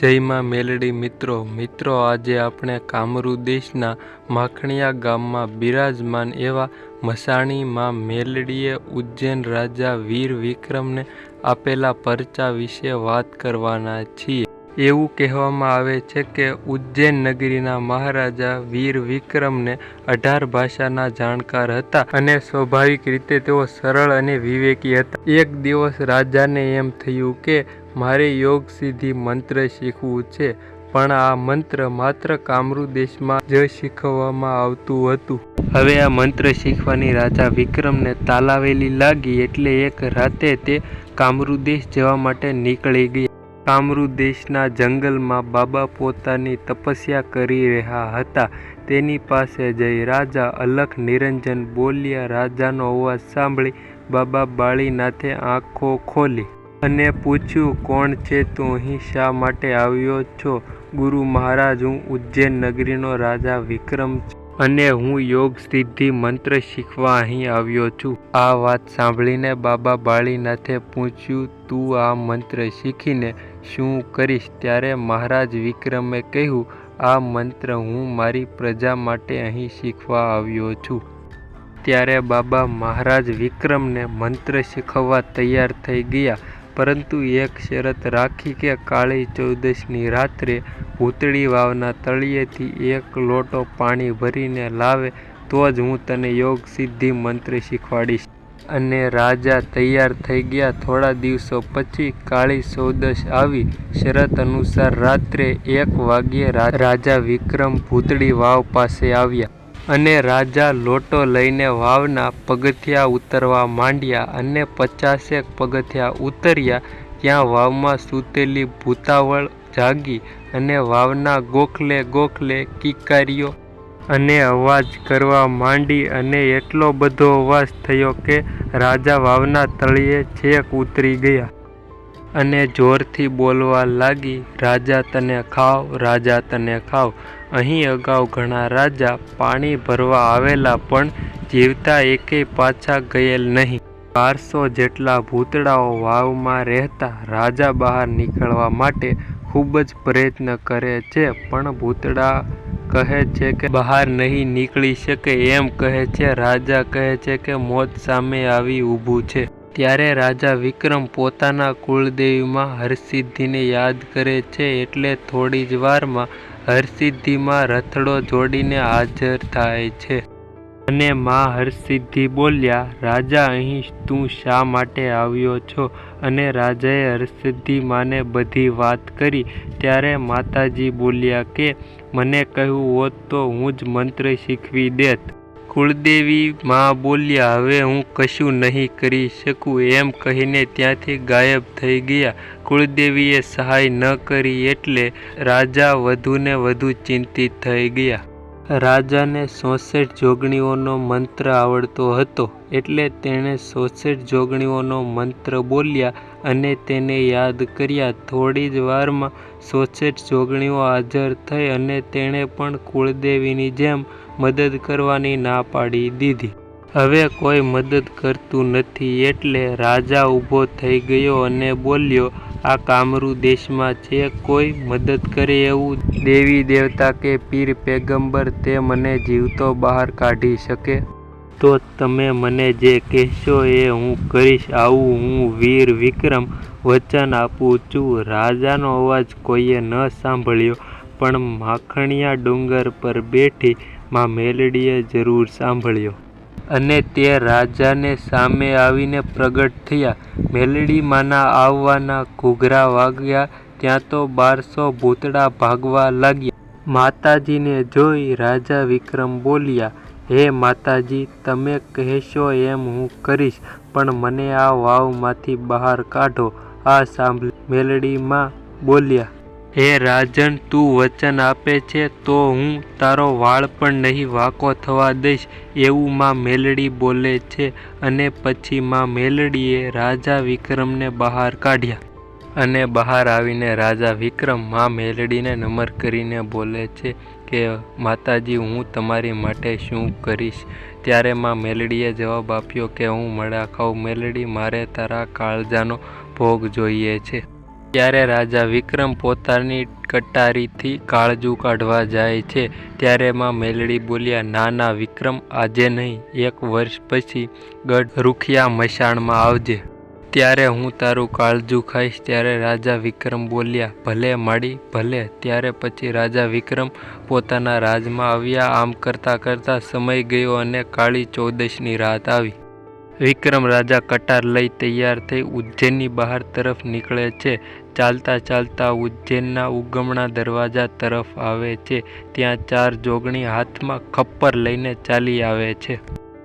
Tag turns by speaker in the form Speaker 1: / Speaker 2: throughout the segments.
Speaker 1: જય માં મેલડી મિત્રો મિત્રો આજે આપણે કામરૂ દેશના માખણિયા ગામમાં બિરાજમાન એવા મસાણી મેલડીએ ઉજ્જૈન રાજા વીર વિક્રમને આપેલા પરચા વિશે વાત કરવાના છીએ. એવું કહેવામાં આવે છે કે ઉજ્જૈન નગરીના મહારાજા વીર વિક્રમને અઢાર ભાષાના જાણકાર હતા અને સ્વાભાવિક રીતે તેઓ સરળ અને વિવેકી હતા. એક દિવસ રાજાને એમ થયું કે મારે યોગ સિદ્ધિ મંત્ર શીખવું છે, પણ આ મંત્ર માત્ર કામરૂ દેશમાં જ શીખવવામાં આવતું હતું. હવે આ મંત્ર શીખવાની રાજા વિક્રમને તાલાવેલી લાગી એટલે એક રાતે તે કામરૂ દેશ જવા માટે નીકળી ગયા કામરૂ દેશના જંગલમાં બાબા પોતાની તપસ્યા કરી રહ્યા હતા. તેની પાસે જઈ રાજા અલખ નિરંજન બોલ્યા, રાજાનો અવાજ સાંભળી. બાબા બાળીનાથે આંખો ખોલી. અને પૂછ્યું, કોણ છે તું? અહીં શા માટે આવ્યો છો? ગુરુ મહારાજ, હું ઉજ્જૈન નગરીનો રાજા વિક્રમ છું અને હું યોગ સિદ્ધિ મંત્ર શીખવા અહીં આવ્યો છું. આ વાત સાંભળીને બાબા બાળીનાથે પૂછ્યું, તું આ મંત્ર શીખીને શું કરીશ? ત્યારે મહારાજ વિક્રમે કહ્યું, આ મંત્ર હું મારી પ્રજા માટે અહીં શીખવા આવ્યો છું. ત્યારે બાબા મહારાજ વિક્રમને મંત્ર શીખવવા તૈયાર થઈ ગયા. પરંતુ એક શરત રાખી કે કાળી ચૌદશની રાત્રે ભૂતળી વાવના તળિયેથી એક લોટો પાણી ભરીને લાવે, તો જ હું તને યોગ સિદ્ધિ મંત્ર શીખવાડીશ. અને રાજા તૈયાર થઈ ગયા. થોડા દિવસો પછી કાળી ચૌદશ આવી. શરત અનુસાર રાત્રે એક વાગ્યે રાજા વિક્રમ ભૂતળી વાવ પાસે આવ્યા. અને રાજા લોટો લઈને વાવના પગથિયા ઉતરવા માંડ્યા અને પચાસેક પગથિયા ઉતર્યા. ત્યાં વાવમાં સૂતેલી ભૂતાવળ જાગી અને વાવના ગોખલે ગોખલે કિકારીઓ અને અવાજ કરવા માંડી અને એટલો બધો અવાજ થયો કે રાજા વાવના તળિયે છેક ઉતરી ગયા અને જોરથી બોલવા લાગી, રાજા તને ખાવ, રાજા તને ખાવ. અહીં અગાઉ ઘણા રાજા પાણી ભરવા આવેલા પણ જીવતા એકે પાછા ગયેલ નહીં. બારસો જેટલા ભૂતડાઓ વાવમાં રહેતા રાજા બહાર નીકળવા માટે ખૂબ જ પ્રયત્ન કરે છે, પણ ભૂતડા કહે છે કે બહાર નહીં નીકળી શકે એમ કહે છે. રાજા કહે છે કે મોત સામે આવી ઊભું છે. ત્યારે રાજા વિક્રમ પોતાના કુળદેવીમાં હરસિદ્ધિને યાદ કરે છે, એટલે થોડી જ વારમાં હરસિદ્ધિમાં રથડો જોડીને હાજર થાય છે. અને માં હરસિદ્ધિ બોલ્યા, રાજા, અહીં તું શા માટે આવ્યો છો? અને રાજાએ હરસિદ્ધિ માને બધી વાત કરી. ત્યારે માતાજી બોલ્યા કે, મને કહ્યું હોત તો હું જ મંત્ર શીખવી દેત. કુળદેવી માં બોલ્યા, હવે હું કશું નહીં કરી શકું. એમ કહીને ત્યાંથી ગાયબ થઈ ગયા. કુળદેવીએ સહાય ન કરી એટલે રાજા વધુને વધુ ચિંતિત થઈ ગયા. રાજાને સોસઠ જોગણીઓનો મંત્ર આવડતો હતો એટલે તેણે સોસઠ જોગણીઓનો મંત્ર બોલ્યા અને તેને યાદ કર્યા. થોડી જ વારમાં સોસઠ જોગણીઓ હાજર થઈ અને તેણે પણ કુળદેવીની જેમ મદદ કરવાની ના પાડી દીધી. હવે કોઈ મદદ કરતું નથી એટલે રાજા ઊભો થઈ ગયો અને બોલ્યો, આ કામરૂ દેશમાં છે કોઈ મદદ કરે એવું? દેવી દેવતા કે પીર પેગંબર તે મને જીવતો બહાર કાઢી શકે? તો તમે મને જે કહેશો એ હું કરીશ, આવું હું વીર વિક્રમ વચન આપું છું. રાજાનો અવાજ કોઈએ ન સાંભળ્યો, પણ માખણીયા ડુંગર પર બેઠી માં મેલડીએ જરૂર સાંભળ્યો. અને તે રાજાને સામે આવીને પ્રગટ થયા. મેલડીમાંના આવવાના ઘૂઘરા વાગ્યા, ત્યાં તો બારસો ભૂતડા ભાગવા લાગ્યા. માતાજીને જોઈ રાજા વિક્રમ બોલ્યા, હે માતાજી, તમે કહેશો એમ હું કરીશ, પણ મને આ વાવમાંથી બહાર કાઢો. આ સાંભળી મેલડીમાં બોલ્યા હે રાજન, તું વચન આપે છે તો હું તારો વાળ પણ નહીં વાંકો થવા દઈશ. એવું માં મેલડી બોલે છે અને પછી માં મેલડીએ રાજા વિક્રમને બહાર કાઢ્યા. અને બહાર આવીને રાજા વિક્રમમાં મેલડીને નમર કરીને બોલે છે કે, માતાજી, હું તમારી માટે શું કરીશ? ત્યારે માં મેલડીએ જવાબ આપ્યો કે, હું મળા ખાઉં. મેલડી, મારે તારા કાળજાનો ભોગ જોઈએ છે. ત્યારે રાજા વિક્રમ પોતાની કટારીથી કાળજું કાઢવા જાય છે. ત્યારે માં મેલડી બોલ્યા ના ના વિક્રમ, આજે નહીં, એક વર્ષ પછી ગઢ રૂખિયા મશાણમાં આવજે. ત્યારે હું તારું કાળજું ખાઈશ. ત્યારે રાજા વિક્રમ બોલ્યા, ભલે માડી, ભલે. ત્યારે પછી રાજા વિક્રમ પોતાના રાજમાં આવ્યા. આમ કરતાં કરતાં સમય ગયો અને કાળી ચૌદશની રાત આવી. વિક્રમ રાજા કટાર લઈ તૈયાર થઈ ઉજ્જૈનની બહાર તરફ નીકળે છે. ચાલતા ચાલતા ઉજ્જૈનના ઉગમણા દરવાજા તરફ આવે છે. ત્યાં ચાર જોગણી હાથમાં ખપ્પર લઈને ચાલી આવે છે.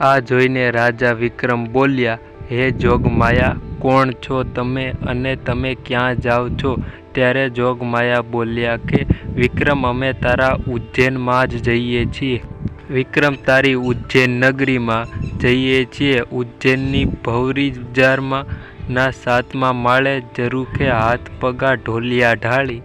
Speaker 1: આ જોઈને રાજા વિક્રમ બોલ્યા, હે જોગમાયા કોણ છો તમે અને તમે ક્યાં જાઓ છો? ત્યારે જોગમાયા બોલ્યા કે, વિક્રમ, અમે તારા ઉજ્જૈનમાં જ જઈએ છીએ. વિક્રમ તારી ઉજ્જૈન નગરીમાં જઈએ છીએ. ઉજ્જૈનની ભવરી બજારમાં ના સાતમા માળે જરૂખે હાથ પગા ઢોલિયા ઢાળી,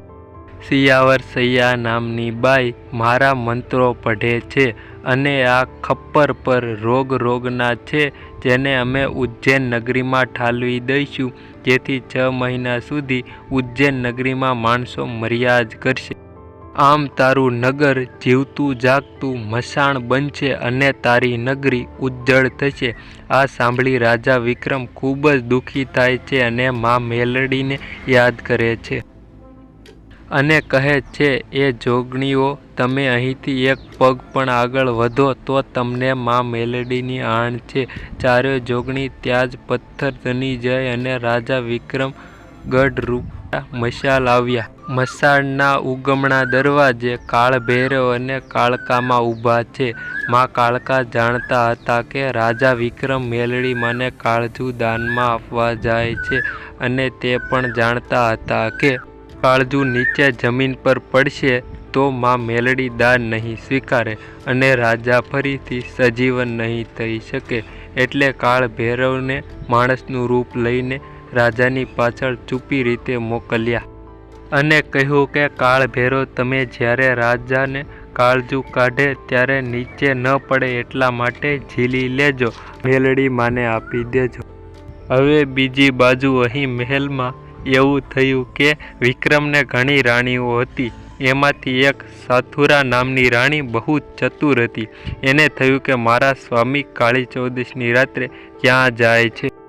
Speaker 1: સિયાવર સૈયા નામની બાઈ મારા મંત્રો પઢે છે અને આ ખપ્પર પર રોગ રોગના છે, જેને અમે ઉજ્જૈન નગરીમાં ઠાલવી દઈશું, જેથી છ મહિના સુધી ઉજ્જૈન નગરીમાં માણસો મર્યા જ કરશે. આમ તારું નગર જીવતું, જાગતું મસાણ બનશે અને તારી નગરી ઉજ્જળ થશે. આ સાંભળી રાજા વિક્રમ ખૂબ જ દુઃખી થાય છે અને મા મેલડીને યાદ કરે છે અને કહે છે, એ જોગણીઓ, તમે અહીંથી એક પગ પણ આગળ વધો તો તમને મા મેલડીની આણ છે. ચારે જોગણી ત્યાં જ પથ્થર તની જાય અને રાજા વિક્રમ ગઢ રૂપા મશાલ આવ્યા મસાળના ઉગમણા દરવાજે કાળભૈરવ અને કાળકામાં ઊભા છે. મા કાળકા જાણતા હતા કે રાજા વિક્રમ મેલડી મને કાળજું દાનમાં આપવા જાય છે અને તે પણ જાણતા હતા કે કાળજું નીચે જમીન પર પડશે તો માં મેલડી દાન નહીં સ્વીકારે અને રાજા ફરીથી સજીવન નહીં થઈ શકે. એટલે કાળ ભૈરવને માણસનું રૂપ લઈને રાજાની પાછળ ચૂપી રીતે મોકલ્યા અને કહ્યું કે, કાળ ભેરો, તમે જ્યારે રાજાને કાળજું કાઢે ત્યારે નીચે ન પડે એટલા માટે ઝીલી લેજો, મેલડી માને આપી દેજો. હવે બીજી બાજુ અહીં મહેલમાં એવું થયું કે, વિક્રમને ઘણી રાણીઓ હતી. એમાંથી એક સાથુરા નામની રાણી બહુ ચતુર હતી. એને થયું કે, મારા સ્વામી કાળી ચૌદશની રાત્રે ક્યાં જાય છે?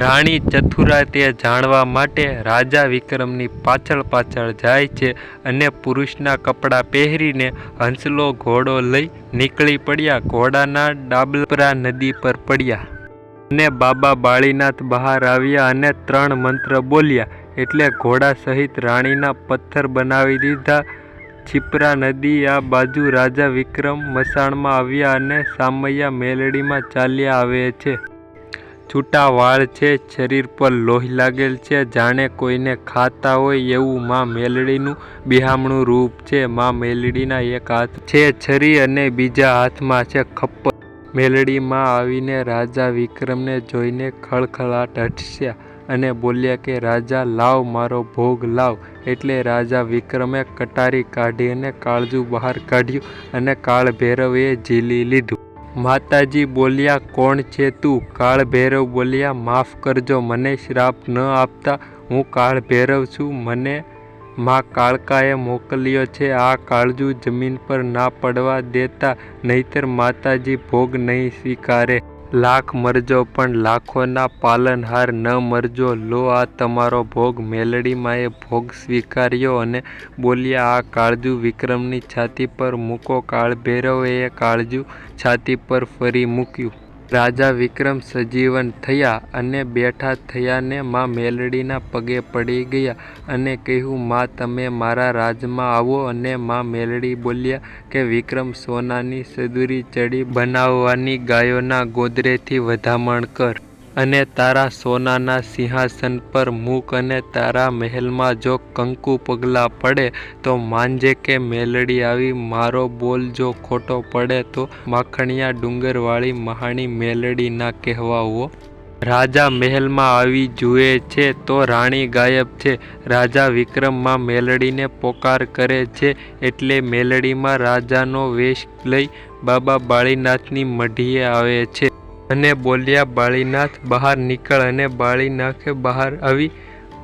Speaker 1: રાણી ચથુરા તે જાણવા માટે રાજા વિક્રમની પાછળ પાછળ જાય છે અને પુરુષના કપડાં પહેરીને હંસલો ઘોડો લઈ નીકળી પડ્યા. ઘોડાના ડાબલપરા નદી પર પડ્યા અને બાબા બાળીનાથ બહાર આવ્યા અને ત્રણ મંત્ર બોલ્યા. એટલે ઘોડા સહિત રાણીના પથ્થર બનાવી દીધા. છીપરા નદી આ બાજુ રાજા વિક્રમ મસાણમાં આવ્યા અને સામૈયા મેલડીમાં ચાલ્યા આવે છે. છૂટા વાળ છે, શરીર પર લોહી લાગેલ છે, જાણે કોઈને ખાતા હોય એવું માં મેલડીનું બિહામણું રૂપ છે. માં મેલડીના એક હાથ છે છરી અને બીજા હાથમાં છે ખપ્પ. મેલડીમાં આવીને રાજા વિક્રમને જોઈને ખળખળાટ હટસ્યા અને બોલ્યા કે, રાજા, લાવ મારો ભોગ, લાવ. એટલે રાજા વિક્રમે કટારી કાઢી અને કાળજું બહાર કાઢ્યું અને કાળ ભૈરવે ઝીલી લીધું. માતાજી બોલ્યા, કોણ છે તું? કાળ ભૈરવ બોલ્યા, માફ કરજો, મને શ્રાપ ન આપતા હું કાળ ભૈરવ છું. મને માં કાળકાએ મોકલ્યો છે. આ કાળજું જમીન પર ના પડવા દેતા નહીતર માતાજી ભોગ નહીં સ્વીકારે. લાખ મરજો પણ લાખોના પાલનહાર ન મરજો. લો, આ તમારો ભોગ. મેલડીમાં એ ભોગ સ્વીકાર્યો અને બોલ્યા, આ કાળજું વિક્રમની છાતી પર મૂકો કાળ ભૈરવે એ કાળજું છાતી પર ફરી મૂક્યું. રાજા વિક્રમ સજીવન થયા અને બેઠા થયાને માં મેલડીના પગે પડી ગયા અને કહ્યું, માં, તમે મારા રાજમાં આવો. અને માં મેલડી બોલ્યા કે, વિક્રમ સોનાની સદુરી ચડી બનાવવાની ગાયોના ગોદરેથી વધામણ કર. અને તારા સોનાના સિંહાસન પર મૂક અને તારા મહેલમાં જો કંકુ પગલાં પડે, તો માનજે કે મેલડી આવી, મારો બોલ જો ખોટો પડે, તો માખણિયા ડુંગરવાળી મહાણી મેલડી ના કહેવાઓ. રાજા મહેલમાં આવી જુએ છે, તો રાણી ગાયબ છે. રાજા વિક્રમમાં મેલડીને પોકાર કરે છે, એટલે મેલડીમાં રાજાનો વેશ લઈ બાબા બાળીનાથની મઢીએ આવે છે. અને બોલ્યા, બાળીનાથ, બહાર નીકળ અને બાળીનાથે બહાર આવી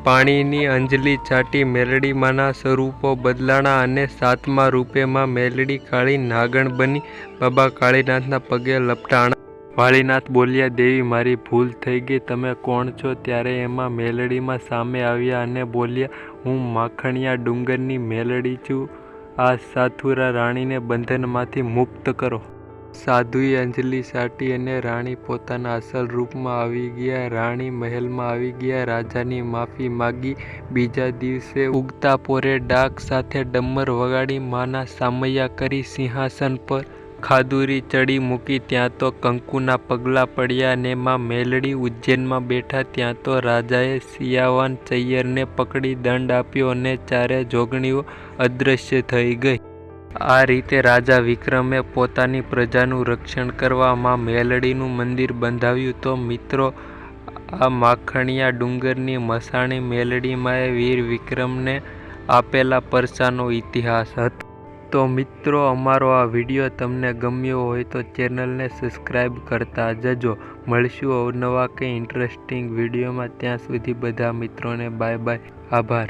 Speaker 1: પાણીની અંજલી ચાટી મેલડીમાંના સ્વરૂપો બદલાણા અને સાતમા રૂપેમાં મેલડી કાળી નાગણ બની બાબા કાળીનાથના પગે લપટાણા. વાળીનાથ બોલ્યા, દેવી, મારી ભૂલ થઈ ગઈ. તમે કોણ છો? ત્યારે એમાં મેલડીમાં સામે આવ્યા અને બોલ્યા, હું માખણિયા ડુંગરની મેલડી છું. આ સાથુરા રાણીને બંધનમાંથી મુક્ત કરો. સાધુએ અંજલિ સાટી અને રાણી પોતાના અસલ રૂપમાં આવી ગયા. રાણી મહેલમાં આવી ગયા. રાજાની માફી માગી. બીજા દિવસે ઉગતા પોરે ડાક સાથે ડમર વગાડી માના સામૈયા કરી સિંહાસન પર ખાદુરી ચડી મૂકી. ત્યાં તો કંકુના પગલાં પડ્યા ને માં મેલડી ઉજ્જૈનમાં બેઠા. ત્યાં તો રાજાએ સિયાવાન ચૈયરને પકડી દંડ આપ્યો અને ચારે જોગણીઓ અદૃશ્ય થઈ ગઈ. આ રીતે રાજા વિક્રમે પોતાની પ્રજાનું રક્ષણ કરવા માં મેલડીનું મંદિર બંધાવ્યું તો મિત્રો, આ માખણિયા ડુંગરની મસાણી મેલડીમાંએ વીર વિક્રમને આપેલા પરસાનો ઇતિહાસ હતો. તો મિત્રો, અમારો આ વીડિયો તમને ગમ્યો હોય તો ચેનલને સબસ્ક્રાઈબ કરતા જજો. મળશું અવનવા કે ઇન્ટરેસ્ટિંગ વિડીયોમાં. ત્યાં સુધી બધા મિત્રોને બાય બાય. આભાર.